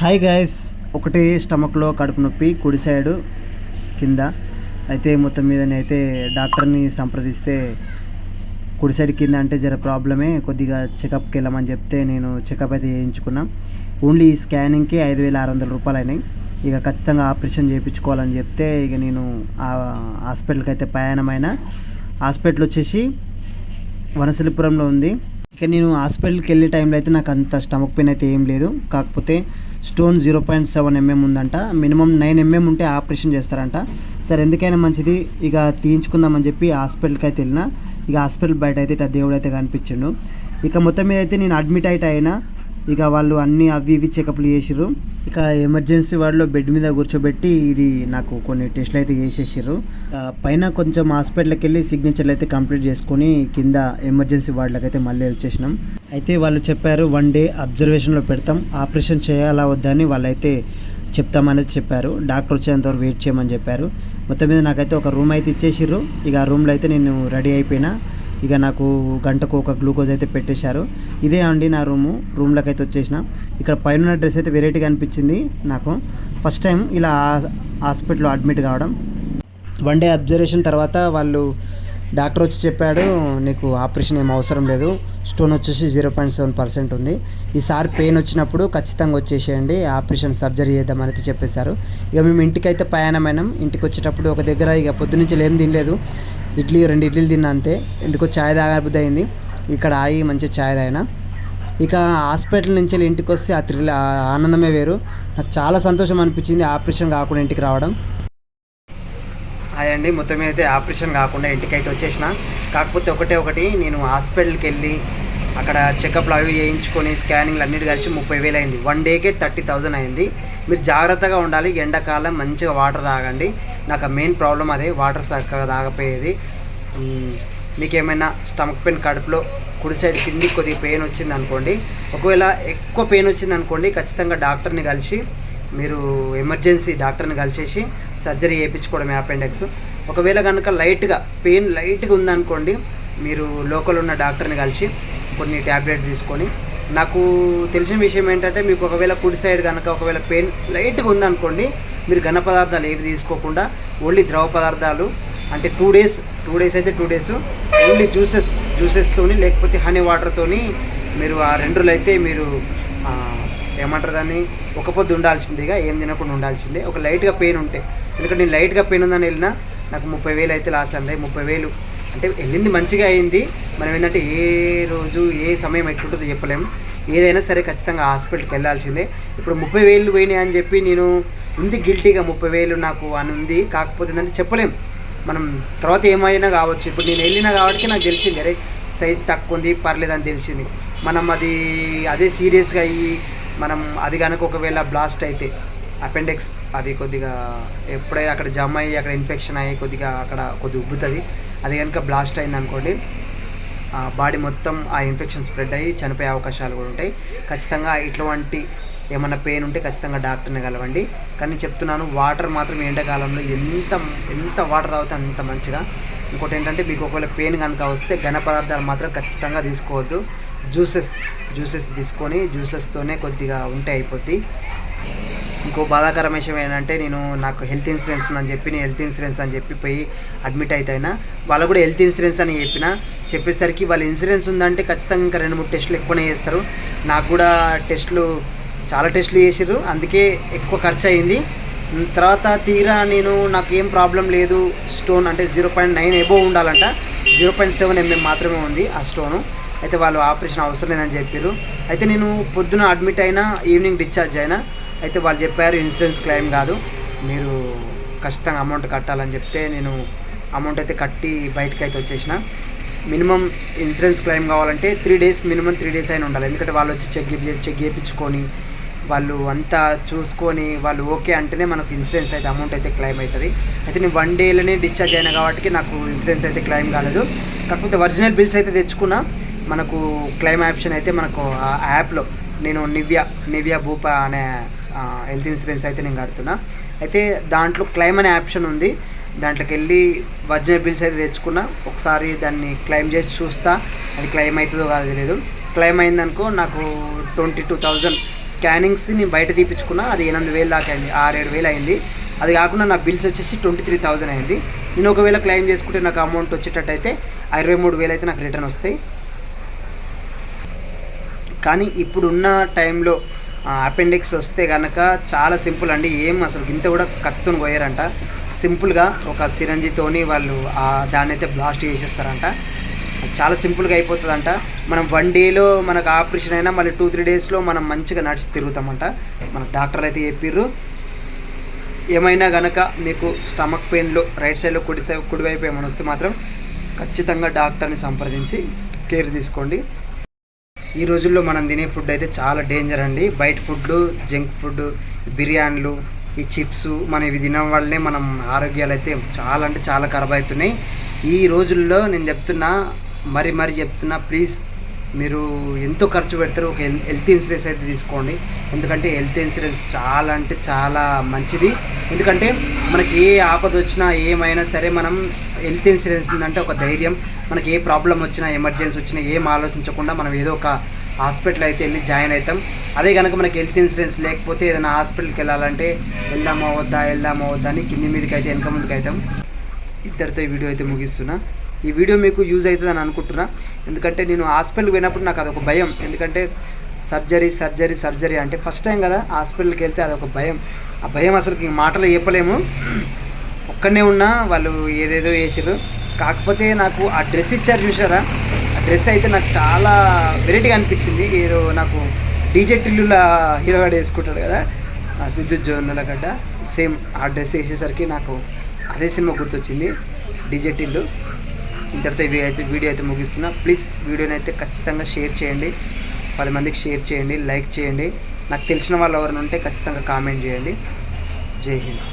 Hi guys ఒకటి స్టమక్లో కడుపు నొప్పి కుడి సైడు కింద. అయితే మొత్తం మీద అయితే డాక్టర్ని సంప్రదిస్తే కుడి సైడ్ కింద అంటే జర ప్రాబ్లమే. కొద్దిగా చెకప్కి వెళ్ళమని చెప్తే నేను చెకప్ అయితే చేయించుకున్నా. ఓన్లీ ఈ స్కానింగ్కి ఐదు వేల ఆరు వందల రూపాయలు అయినాయి. ఇక ఖచ్చితంగా ఆపరేషన్ చేయించుకోవాలని చెప్తే ఇక నేను ఆ హాస్పిటల్కి అయితే ప్రయాణమైన. హాస్పిటల్ వచ్చేసి వనసలిపురంలో ఉంది. ఇక నేను హాస్పిటల్కి వెళ్ళే టైంలో అయితే నాకు అంత స్టమక్ పెయిన్ అయితే ఏం లేదు. కాకపోతే stone zero point seven MM ఉందంట. మినిమం నైన్ ఎంఎం ఉంటే ఆపరేషన్ చేస్తారంట. సరే ఎందుకైనా మంచిది. ఇక తీయించుకుందామని చెప్పి హాస్పిటల్కి అయితే వెళ్ళిన. ఇక హాస్పిటల్ బయట అయితే ఇట్లా దేవుడు అయితే కనిపించిండు. ఇక మొత్తం మీద అయితే నేను అడ్మిట్ అయితే అయినా ఇక వాళ్ళు అన్ని అవి ఇవి చెకప్లు చేసిర్రు. ఇక ఎమర్జెన్సీ వార్డులో బెడ్ మీద కూర్చోబెట్టి ఇది నాకు కొన్ని టెస్ట్లు అయితే చేసేసారు పైన కొంచెం హాస్పిటల్కి వెళ్ళి సిగ్నేచర్లు అయితే కంప్లీట్ చేసుకొని కింద ఎమర్జెన్సీ వార్డులకు అయితే మళ్ళీ వచ్చేసినాం అయితే వాళ్ళు చెప్పారు వన్ డే అబ్జర్వేషన్లో పెడతాం. ఆపరేషన్ చేయాలా వద్దని వాళ్ళైతే చెప్తామనేది చెప్పారు. డాక్టర్ వచ్చేంత వరకు వెయిట్ చేయమని చెప్పారు. మొత్తం మీద నాకైతే ఒక రూమ్ అయితే ఇచ్చేసిర్రు. ఇక ఆ రూమ్లో అయితే నేను రెడీ అయిపోయినా. ఇక నాకు గంటకు ఒక గ్లూకోజ్ అయితే పెట్టేశారు. ఇదే అండి నా రూము. రూమ్లోకి అయితే వచ్చేసిన. ఇక్కడ పైన డ్రెస్ అయితే వెరైటీగా అనిపించింది నాకు. ఫస్ట్ టైం ఇలా హాస్పిటల్లో అడ్మిట్ కావడం. వన్ డే అబ్జర్వేషన్ తర్వాత వాళ్ళు డాక్టర్ వచ్చి చెప్పాడు నీకు ఆపరేషన్ ఏం అవసరం లేదు. స్టోన్ వచ్చేసి జీరో పాయింట్ సెవెన్ పర్సెంట్ ఉంది. ఈసారి పెయిన్ వచ్చినప్పుడు ఖచ్చితంగా వచ్చేసేయండి. ఆపరేషన్ సర్జరీ చేద్దామని అయితే చెప్పేశారు. ఇక మేము ఇంటికైతే ప్రయాణమైనాం. ఇంటికి వచ్చేటప్పుడు ఒక దగ్గర ఇక పొద్దునుంచి ఏం తినలేదు. ఇడ్లీ రెండు ఇడ్లీలు తిన్నా అంతే. ఎందుకో ఛాయ్ తాగబుద్ధి అయింది. ఇక్కడ ఆగి మంచిగా ఛాయ్ తాగినా. ఇక హాస్పిటల్ నుంచి వెళ్ళి ఇంటికి వస్తే ఆ త్రిల్ ఆనందమే వేరు. నాకు చాలా సంతోషం అనిపించింది ఆపరేషన్ కాకుండా ఇంటికి రావడం. అదండి మొత్తం అయితే ఆపరేషన్ కాకుండా ఇంటికి అయితే వచ్చేసిన. కాకపోతే ఒకటే ఒకటి నేను హాస్పిటల్కి వెళ్ళి అక్కడ చెకప్లు అవి చేయించుకొని స్కానింగ్లు అన్నిటి కలిసి ముప్పై వేలు అయింది. వన్ డేకే థర్టీ థౌజండ్ అయింది. మీరు జాగ్రత్తగా ఉండాలి. ఎండాకాలం మంచిగా వాటర్ తాగండి. నాకు మెయిన్ ప్రాబ్లం అదే వాటర్ చక్కగా తాగపోయేది మీకేమైనా మీకు ఏమైనా స్టమక్ పెయిన్ కడుపులో కుడి సైడ్ కింది కొద్దిగా పెయిన్ వచ్చింది అనుకోండి. ఒకవేళ ఎక్కువ పెయిన్ వచ్చింది అనుకోండి ఖచ్చితంగా డాక్టర్ని కలిసి మీరు ఎమర్జెన్సీ డాక్టర్ని కలిసేసి సర్జరీ చేయించుకోవడం అపెండెక్స్ ఒకవేళ కనుక లైట్గా పెయిన్ లైట్గా ఉందనుకోండి మీరు లోకల్ ఉన్న డాక్టర్ని కలిసి కొన్ని ట్యాబ్లెట్ తీసుకొని నాకు తెలిసిన విషయం ఏంటంటే మీకు ఒకవేళ కుడి సైడ్ కనుక ఒకవేళ పెయిన్ లైట్గా ఉందనుకోండి మీరు ఘన పదార్థాలు ఏవి తీసుకోకుండా ఓన్లీ ద్రవ పదార్థాలు అంటే టూ డేస్ టూ డేస్ అయితే టూ డేస్ ఓన్లీ జ్యూసెస్ జ్యూసెస్తోని లేకపోతే హనీ వాటర్తోని మీరు ఆ రెండులో అయితే మీరు ఏమంటారు దాన్ని ఒక పొద్దు ఉండాల్సిందిగా ఏం తినకుండా ఉండాల్సిందే. ఒక లైట్గా పెయిన్ ఉంటే ఎందుకంటే నేను లైట్గా పెయిన్ ఉందని వెళ్ళినా నాకు ముప్పై వేలు అయితే లాస్ అండి. ముప్పై వేలు అంటే వెళ్ళింది మంచిగా అయింది. మనం ఏంటంటే ఏ రోజు ఏ సమయం ఎట్లుంటుందో చెప్పలేము ఏదైనా సరే ఖచ్చితంగా హాస్పిటల్కి వెళ్ళాల్సిందే. ఇప్పుడు ముప్పై వేలు పోయినాయి అని చెప్పి నేను ఉంది గిల్టీగా ముప్పై వేలు నాకు అని ఉంది. కాకపోతే ఏంటంటే చెప్పలేం. మనం తర్వాత ఏమైనా కావచ్చు. ఇప్పుడు నేను వెళ్ళినా కాబట్టి నాకు తెలిసింది. అరే సైజ్ తక్కువ ఉంది పర్లేదని తెలిసింది. మనం అది అదే సీరియస్గా అయ్యి మనం అది కనుక ఒకవేళ బ్లాస్ట్ అయితే అపెండిక్స్ అది కొద్దిగా ఎప్పుడైతే అక్కడ జమ్ అయ్యి అక్కడ ఇన్ఫెక్షన్ అయ్యి కొద్దిగా అక్కడ కొద్ది ఉబ్బుతుంది అది కనుక బ్లాస్ట్ అయింది అనుకోండి బాడీ మొత్తం ఆ ఇన్ఫెక్షన్ స్ప్రెడ్ అయ్యి చనిపోయే అవకాశాలు కూడా ఉంటాయి. ఖచ్చితంగా ఇటువంటి ఏమన్నా పెయిన్ ఉంటే ఖచ్చితంగా డాక్టర్ని కలవండి. కానీ చెప్తున్నాను వాటర్ మాత్రం ఎండాకాలంలో ఎంత ఎంత వాటర్ తాగితే అంత మంచిగా. ఇంకోటి ఏంటంటే మీకు ఒకవేళ పెయిన్ కనుక వస్తే ఘన పదార్థాలు మాత్రం ఖచ్చితంగా తీసుకోవద్దు. జ్యూసెస్ జ్యూసెస్ తీసుకొని జ్యూసెస్తోనే కొద్దిగా ఉంటే అయిపోద్ది. ఇంకో బాధాకరమైన విషయం ఏంటంటే నేను నాకు హెల్త్ ఇన్సూరెన్స్ ఉందని చెప్పి నేను హెల్త్ ఇన్సూరెన్స్ అని చెప్పి పోయి అడ్మిట్ అయితేనా వాళ్ళు కూడా హెల్త్ ఇన్సూరెన్స్ అని చెప్పిన చెప్పేసరికి వాళ్ళ ఇన్సూరెన్స్ ఉందంటే ఖచ్చితంగా ఇంకా రెండు మూడు టెస్టులు ఎక్కువనే చేస్తారు. నాకు కూడా టెస్టులు చాలా టెస్టులు చేసారు అందుకే ఎక్కువ ఖర్చు అయింది. తర్వాత తీరా నేను నాకు ఏం ప్రాబ్లం లేదు. స్టోన్ అంటే జీరో పాయింట్ నైన్ ఎబో ఉండాలంట. జీరో పాయింట్ సెవెన్ ఎంఎం మాత్రమే ఉంది ఆ స్టోను. అయితే వాళ్ళు ఆపరేషన్ అవసరం లేదని చెప్పారు అయితే నేను పొద్దున అడ్మిట్ అయినా ఈవినింగ్ డిశ్చార్జ్ అయినా అయితే వాళ్ళు చెప్పారు ఇన్సూరెన్స్ క్లెయిమ్ కాదు. మీరు ఖచ్చితంగా అమౌంట్ కట్టాలని చెప్తే నేను అమౌంట్ అయితే కట్టి బయటకు అయితే వచ్చేసిన. మినిమం ఇన్సూరెన్స్ క్లెయిమ్ కావాలంటే three days minimum three days అయినా ఉండాలి. ఎందుకంటే వాళ్ళు వచ్చి చెక్ చెక్ చేయించుకొని వాళ్ళు అంతా చూసుకొని వాళ్ళు ఓకే అంటేనే మనకు ఇన్సూరెన్స్ అయితే అమౌంట్ అయితే క్లెయిమ్ అవుతుంది. అయితే నేను వన్ డేలోనే డిశ్చార్జ్ అయినా కాబట్టి నాకు ఇన్సూరెన్స్ అయితే క్లెయిమ్ కాలేదు. కాకపోతే ఒరిజినల్ బిల్స్ అయితే తెచ్చుకున్నా. మనకు క్లెయిమ్ ఆప్షన్ అయితే మనకు ఆ యాప్లో నేను నివ్యా నివ్యా భూపా అనే హెల్త్ ఇన్సూరెన్స్ అయితే నేను కడుతున్నా. అయితే దాంట్లో క్లెయిమ్ అనే ఆప్షన్ ఉంది. దాంట్లోకి వెళ్ళి ఒరిజినల్ బిల్స్ అయితే తెచ్చుకున్నా. ఒకసారి దాన్ని క్లెయిమ్ చేసి చూస్తా. అది క్లెయిమ్ అవుతుందో కాదు తెలియదు క్లెయిమ్ అయిందనుకో నాకు ట్వంటీ టూ థౌజండ్ స్కానింగ్స్ నేను బయట తీపించుకున్నా అది ఎనిమిది వేలు దాకా అయింది. ఆరు ఏడు వేలు అయింది. అది కాకుండా నా బిల్స్ వచ్చేసి ట్వంటీ త్రీ థౌజండ్ అయింది. నేను ఒకవేళ క్లెయిమ్ చేసుకుంటే నాకు అమౌంట్ వచ్చేటట్టయితే ఇరవై మూడు వేలు అయితే నాకు రిటర్న్ వస్తాయి. కానీ ఇప్పుడున్న టైంలో అపెండిక్స్ వస్తే కనుక చాలా సింపుల్ అండి. ఏం అసలు ఇంత కూడా కత్తుని పోయారంట సింపుల్గా ఒక సిరంజితోని వాళ్ళు దాన్ని అయితే బ్లాస్ట్ చేసేస్తారంట. చాలా సింపుల్గా అయిపోతుందంట. మనం వన్ డేలో మనకు ఆపరేషన్ అయినా మళ్ళీ టూ త్రీ డేస్లో మనం మంచిగా నడిచి తిరుగుతామంట. మన డాక్టర్లు అయితే చెప్పిర్రు. ఏమైనా గనక మీకు స్టమక్ పెయిన్లో రైట్ సైడ్లో కుడి సైడ్ కుడివైపు ఏమైనా వస్తే మాత్రం ఖచ్చితంగా డాక్టర్ని సంప్రదించి కేర్ తీసుకోండి. ఈ రోజుల్లో మనం తినే ఫుడ్ అయితే చాలా డేంజర్ అండి. బయట ఫుడ్ జంక్ ఫుడ్ బిర్యానీలు ఈ చిప్స్ మనం ఇవి తినడం వల్లనే మనం ఆరోగ్యాలు అయితే చాలా అంటే చాలా ఖరాబ్ అవుతున్నాయి. ఈ రోజుల్లో నేను చెప్తున్నా మరి మరి చెప్తున్నా ప్లీజ్ మీరు ఎంతో ఖర్చు పెడతారు. ఒక హెల్- హెల్త్ ఇన్సూరెన్స్ అయితే తీసుకోండి. ఎందుకంటే హెల్త్ ఇన్సూరెన్స్ చాలా అంటే చాలా మంచిది. ఎందుకంటే మనకి ఏ ఆపద వచ్చినా ఏమైనా సరే మనం హెల్త్ ఇన్సూరెన్స్ ఉందంటే ఒక ధైర్యం. మనకి ఏ ప్రాబ్లం వచ్చినా ఎమర్జెన్సీ వచ్చినా ఏం ఆలోచించకుండా మనం ఏదో ఒక హాస్పిటల్ అయితే వెళ్ళి జాయిన్ అవుతాం. అదే కనుక మనకి హెల్త్ ఇన్సూరెన్స్ లేకపోతే ఏదైనా హాస్పిటల్కి వెళ్ళాలంటే వెళ్దామా వద్దా వెళ్దామా వద్దా అని కింది మీదకి అయితే వెనక ముందుకు అవుతాం ఇద్దరితో ఈ వీడియో అయితే ముగిస్తున్నా. ఈ వీడియో మీకు యూజ్ అవుతుందని అనుకుంటున్నా. ఎందుకంటే నేను హాస్పిటల్కి పోయినప్పుడు నాకు అదొక భయం. ఎందుకంటే సర్జరీ సర్జరీ సర్జరీ అంటే ఫస్ట్ టైం కదా హాస్పిటల్కి వెళ్తే అదొక భయం. ఆ భయం అసలు మాటలు చెప్పలేము. ఒక్కడనే ఉన్నా వాళ్ళు ఏదేదో వేసారు కాకపోతే నాకు ఆ డ్రెస్ ఇచ్చారు చూసారా ఆ డ్రెస్ అయితే నాకు చాలా వెరైటీగా అనిపించింది. ఏదో నాకు డీజే టిల్లుల హీరోగాడు వేసుకుంటాడు కదా సిద్ధు సిద్ధు జోనులగడ్డ సేమ్ ఆ డ్రెస్ వేసేసరికి నాకు అదే సినిమా గుర్తొచ్చింది డీజే టిల్లు. ఇంతటితో ఇవి అయితే వీడియో అయితే ముగిస్తున్నా. ప్లీజ్ వీడియోని అయితే ఖచ్చితంగా షేర్ చేయండి. పది మందికి షేర్ చేయండి లైక్ చేయండి. నాకు తెలిసిన వాళ్ళు ఎవరైనా ఉంటే ఖచ్చితంగా కామెంట్ చేయండి. జై హింద్.